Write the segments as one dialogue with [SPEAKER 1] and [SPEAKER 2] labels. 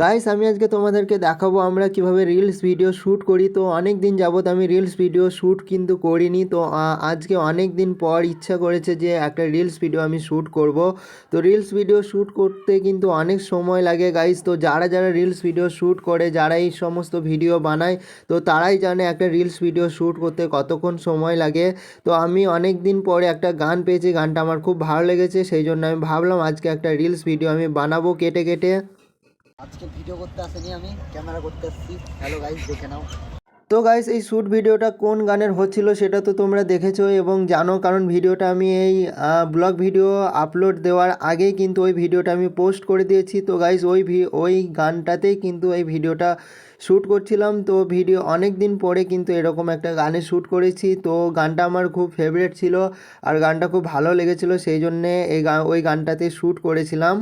[SPEAKER 1] Guys আমি আজকে তোমাদেরকে দেখাবো আমরা কীভাবে রিলস ভিডিও শ্যুট করি। তো অনেক দিন যাবত আমি রিলস ভিডিও শ্যুট কিন্তু করিনি। তো আজকে অনেক দিন পর ইচ্ছা করেছে যে একটা রিলস ভিডিও আমি শ্যুট করব। তো রিলস ভিডিও শ্যুট করতে কিন্তু অনেক সময় লাগে গাইস তো যারা যারা রিলস ভিডিও শ্যুট করে, যারা এই সমস্ত ভিডিও বানায়, তো তারাই জানে একটা রিলস ভিডিও শ্যুট করতে কতক্ষণ সময় লাগে। তো আমি অনেক দিন পরে একটা গান পেয়েছি, গানটা আমার খুব ভালো লেগেছে, সেই জন্য আমি ভাবলাম আজকে একটা রিলস ভিডিও আমি বানাবো কেটে কেটে।
[SPEAKER 2] আজকে ভিডিও করতে আসেনি আমি ক্যামেরা করতে আসছি। হ্যালো দেখে নাও।
[SPEAKER 1] তো গাইস এই শ্যুট ভিডিওটা কোন গানের হচ্ছিল সেটা তো তোমরা দেখেছ এবং জানো, কারণ ভিডিওটা আমি এই ব্লগ ভিডিও আপলোড দেওয়ার আগেই কিন্তু ওই ভিডিওটা আমি পোস্ট করে দিয়েছি। তো গাইস ওই ওই গানটাতেই কিন্তু এই ভিডিওটা শ্যুট করছিলাম। তো ভিডিও অনেক দিন পরে কিন্তু এরকম একটা গানে শ্যুট করেছি। তো গানটা আমার খুব ফেভারিট ছিল আর গানটা খুব ভালো লেগেছিল, সেই জন্যে এই গা, ওই গানটাতে শ্যুট করেছিলাম।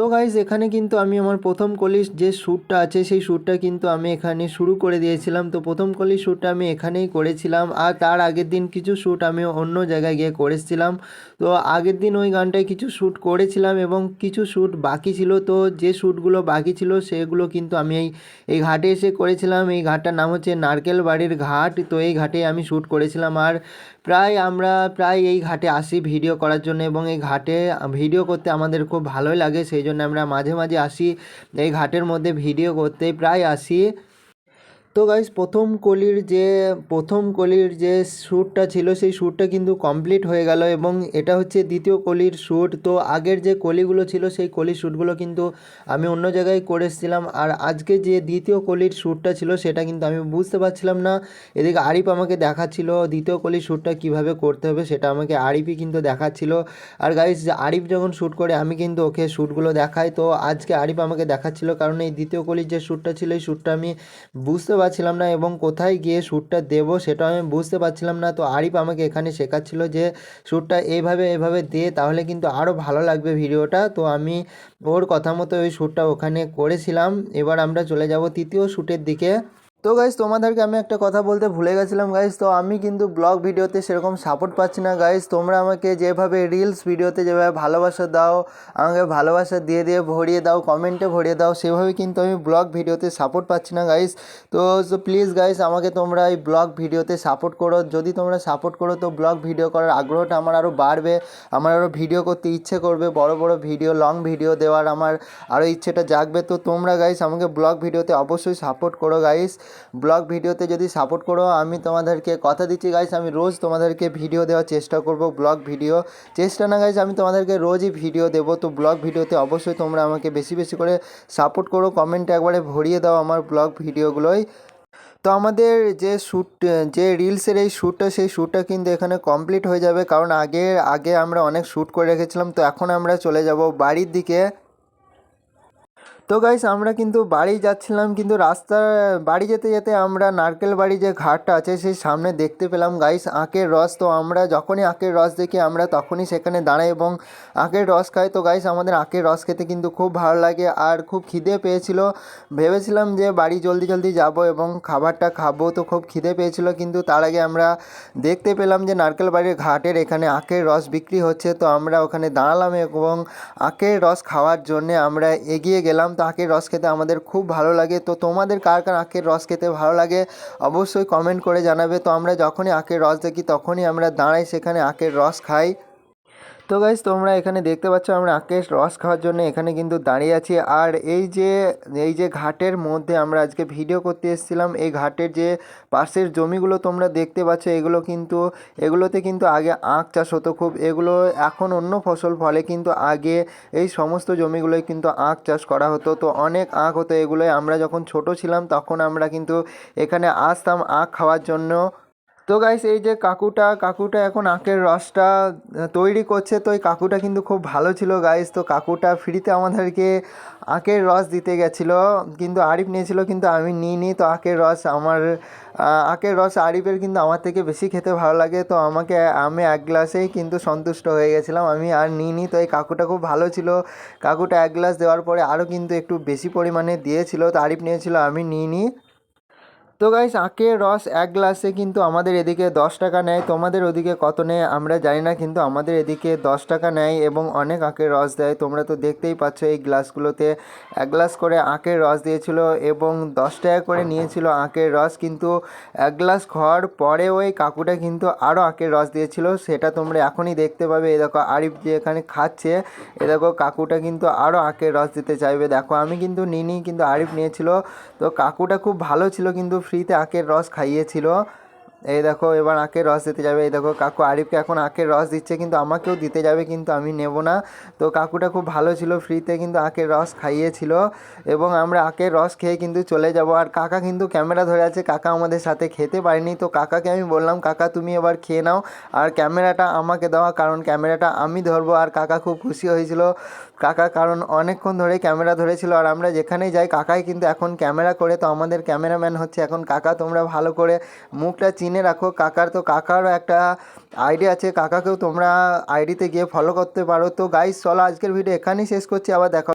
[SPEAKER 1] তো গাইজ এখানে কিন্তু আমি আমার প্রথম কলির যে শ্যুটটা আছে, সেই শ্যুটটা কিন্তু আমি এখানে শুরু করে দিয়েছিলাম। তো প্রথম কলির শ্যুটটা আমি এখানেই করেছিলাম আর তার আগের দিন কিছু শ্যুট আমি অন্য জায়গায় গিয়ে করেছিলাম। তো আগের দিন ওই গানটায় কিছু শ্যুট করেছিলাম এবং কিছু শ্যুট বাকি ছিল। তো যে শ্যুটগুলো বাকি ছিল, সেগুলো কিন্তু আমি এই এই ঘাটে এসে করেছিলাম। এই ঘাটটার নাম হচ্ছে নারকেল বাড়ির ঘাট। তো এই ঘাটে আমি শ্যুট করেছিলাম আর প্রায় আমরা প্রায় এই ঘাটে আসি ভিডিও করার জন্য এবং এই ঘাটে ভিডিও করতে আমাদের খুব ভালোই লাগে। সেই জন্য আমরা মাঝে মাঝে আসি এই ঘাটের মধ্যে ভিডিও করতে প্রায় আসি। তো গাইস প্রথম কলির যে, প্রথম কলির যে শ্যুটটা ছিল, সেই শ্যুটটা কিন্তু কমপ্লিট হয়ে গেল এবং এটা হচ্ছে দ্বিতীয় কলির শ্যুট তো আগের যে কলিগুলো ছিল, সেই কলির শ্যুটগুলো কিন্তু আমি অন্য জায়গায় করে এসেছিলাম। আর আজকে যে দ্বিতীয় কলির শ্যুটটা ছিল, সেটা কিন্তু আমি বুঝতে পারছিলাম না। এদিকে আরিফ আমাকে দেখাচ্ছিল দ্বিতীয় কলির শ্যুটটা কীভাবে করতে হবে, সেটা আমাকে আরিফই কিন্তু দেখাচ্ছিল। আর গাইস আরিফ যখন শ্যুট করে, আমি কিন্তু ওকে শ্যুটগুলো দেখাই। তো আজকে আরিফ আমাকে দেখাচ্ছিল, কারণ এই দ্বিতীয় কলির যে শ্যুটটা ছিল, এই শ্যুটটা আমি বুঝতে পারছিলাম না এবং কোথায় গিয়ে শ্যুটটা দেব সেটা আমি বুঝতে পারছিলাম না। তো আরিফ আমাকে এখানে শেখাচ্ছিল যে শ্যুটটা এইভাবে এভাবে দে, তাহলে কিন্তু আরও ভালো লাগবে ভিডিওটা। তো আমি ওর কথা মতো ওই শ্যুটটা ওখানে করেছিলাম। এবার আমরা চলে যাব তৃতীয় শ্যুটের দিকে। তো গাইজ তোমাদেরকে আমি একটা কথা বলতে ভুলে গেছিলাম গাইজ তো আমি কিন্তু ব্লগ ভিডিওতে সেরকম সাপোর্ট পাচ্ছি না গাইজ তোমরা আমাকে যেভাবে রিলস ভিডিওতে যেভাবে ভালোবাসা দাও, আমাকে ভালোবাসা দিয়ে দিয়ে ভরিয়ে দাও কমেন্টে ভরিয়ে দাও, সেভাবে কিন্তু আমি ব্লগ ভিডিওতে সাপোর্ট পাচ্ছি না গাইজ তো প্লিজ গাইজ আমাকে তোমরা এই ব্লগ ভিডিওতে সাপোর্ট করো। যদি তোমরা সাপোর্ট করো, তো ব্লগ ভিডিও করার আগ্রহটা আমার আরও বাড়বে, আমার আরও ভিডিও করতে ইচ্ছে করবে, বড় বড় ভিডিও লং ভিডিও দেওয়ার আমার আরও ইচ্ছেটা জাগবে। তো তোমরা গাইজ আমাকে ব্লগ ভিডিওতে অবশ্যই সাপোর্ট করো গাইজ ব্লগ ভিডিওতে যদি সাপোর্ট করো, আমি তোমাদেরকে কথা দিচ্ছি গাইজ আমি রোজ তোমাদেরকে ভিডিও দেওয়ার চেষ্টা করব, ব্লগ ভিডিও। চেষ্টা না গাইজ আমি তোমাদেরকে রোজই ভিডিও দেবো, তো ব্লগ ভিডিওতে অবশ্যই তোমরা আমাকে বেশি বেশি করে সাপোর্ট করো কমেন্টে একবারে ভরিয়ে দাও আমার ব্লগ ভিডিওগুলোই তো আমাদের যে শ্যুট যে রিলসের এই শ্যুটটা সেই শ্যুটটা কিন্তু এখানে কমপ্লিট হয়ে যাবে, কারণ আগে আগে আমরা অনেক শ্যুট করে রেখেছিলাম, তো এখন আমরা চলে যাব বাড়ির দিকে। তো গাইস আমরা কিন্তু বাড়ি যাচ্ছিলাম, কিন্তু রাস্তা বাড়ি যেতে যেতে আমরা নারকেল বাড়ি যে ঘাটটা আছে, সেই সামনে দেখতে পেলাম গাইস আখের রস। তো আমরা যখনই আখের রস দেখি, আমরা তখনই সেখানে দাঁড়াই এবং আখের রস খাই। তো গাইস আমাদের আখের রস খেতে কিন্তু খুব ভালো লাগে আর খুব খিদে পেয়েছিল। ভেবেছিলাম যে বাড়ি জলদি জলদি যাব এবং খাবারটা খাব, তো খুব খিদে পেয়েছিল। কিন্তু তার আগে আমরা দেখতে পেলাম যে নারকেল বাড়ির ঘাটের এখানে আখের রস বিক্রি হচ্ছে। তো আমরা ওখানে দাঁড়ালাম এবং আখের রস খাওয়ার জন্যে আমরা এগিয়ে গেলাম। আখের রস খেতে আমাদের খুব ভালো লাগে। তো তোমাদের কার কার আখের রস খেতে ভালো লাগে? অবশ্যই কমেন্ট করে জানাবে। তো আমরা যখনই আখের রস দেখি, তখনই আমরা দাঁড়াই সেখানে আখের রস খাই। তো গাইজ তোমরা এখানে দেখতে পাচ্ছ আমরা আখের রস খাওয়ার জন্য এখানে কিন্তু দাঁড়িয়ে আছি। আর এই যে এই যে ঘাটের মধ্যে আমরা আজকে ভিডিও করতে এসেছিলাম, এই ঘাটের যে পাশের জমিগুলো তোমরা দেখতে পাচ্ছ, এগুলো কিন্তু, এগুলোতে কিন্তু আগে আখ চাষ হতো খুব। এগুলো এখন অন্য ফসল, ফলে কিন্তু আগে এই সমস্ত জমিগুলোয় কিন্তু আখ চাষ করা হতো। তো অনেক আখ হতো এগুলোয়। আমরা যখন ছোট ছিলাম, তখন আমরা কিন্তু এখানে আসতাম আখ খাওয়ার জন্য। তো গাইস এই যে কাকুটা কাকুটা এখন আখের রসটা তৈরি করছে, তো এই কাকুটা কিন্তু খুব ভালো ছিল গাইস তো কাকুটা ফ্রিতে আমাদেরকে আখের রস দিতে গেছিল। কিন্তু আরিফ নিয়েছিল, কিন্তু আমি নিইনি। তো আখের রস আমার আখের রস আরিফের কিন্তু আমার থেকে বেশি খেতে ভালো লাগে। তো আমাকে, আমি এক গ্লাসেই কিন্তু সন্তুষ্ট হয়ে গেছিলাম। আমি আর নিইনি, তো এই কাকুটা খুব ভালো ছিল। কাকুটা এক গ্লাস দেওয়ার পরে আরও কিন্তু একটু বেশি পরিমাণে দিয়েছিল। তো আরিফ নিয়েছিল, আমি নিইনি। তো গাইস আখের রস এক গ্লাসে কিন্তু আমাদের এদিকে দশ টাকা নেয়। তোমাদের ওদিকে কত নেয় আমরা জানি না, কিন্তু আমাদের এদিকে দশ টাকা নেয় এবং অনেক আখের রস দেয়। তোমরা তো দেখতেই পাচ্ছ এই গ্লাসগুলোতে এক গ্লাস করে আখের রস দিয়েছিল এবং দশ টাকা করে নিয়েছিল আখের রস, কিন্তু এক গ্লাস খাওয়ার পরে ওই কাকুটা কিন্তু আরও আখের রস দিয়েছিল। সেটা তোমরা এখনই দেখতে পাবে। এ দেখো, আরিফ যে এখানে খাচ্ছে, এ দেখো কাকুটা কিন্তু আরও আখের রস দিতে চাইবে। দেখো, আমি কিন্তু নিনি কিন্তু আরিফ নিয়েছিল। তো কাকুটা খুব ভালো ছিল, কিন্তু ফ্রিতে আখের রস খাইয়েছিল। এই দেখো, এবার আখের রস দিতে যাবে। এই দেখো, কাকু আরিফকে এখন আখের রস দিচ্ছে, কিন্তু আমাকেও দিতে যাবে, কিন্তু আমি নেব না। তো কাকুটা খুব ভালো ছিল, ফ্রিতে কিন্তু আখের রস খাইয়েছিল, এবং আমরা আখের রস খেয়ে কিন্তু চলে যাব। আর কাকা কিন্তু ক্যামেরা ধরে আছে, কাকা আমাদের সাথে খেতে পারেনি। তো কাকাকে আমি বললাম, কাকা, তুমি এবার খেয়ে নাও। আর ক্যামেরাটা আমাকে দেওয়া, কারণ ক্যামেরাটা আমি ধরবো। আর কাকা খুব খুশি হয়েছিল, কাকা কারণ অনেকক্ষণ ধরে ক্যামেরা ধরেছিল। আর আমরা যেখানেই যাই, কাকাই কিন্তু এখন ক্যামেরা করে। তো আমাদের ক্যামেরাম্যান হচ্ছে, এখন কাকা, তোমরা ভালো করে মুখটা চিনে রাখো, কাকার তো কাকারও একটা আইডি আছে, কাকাকেও তোমরা আইডিতে গিয়ে ফলো করতে পারো। তো গাইস চলো আজকের ভিডিও এখানেই শেষ করছি, আবার দেখা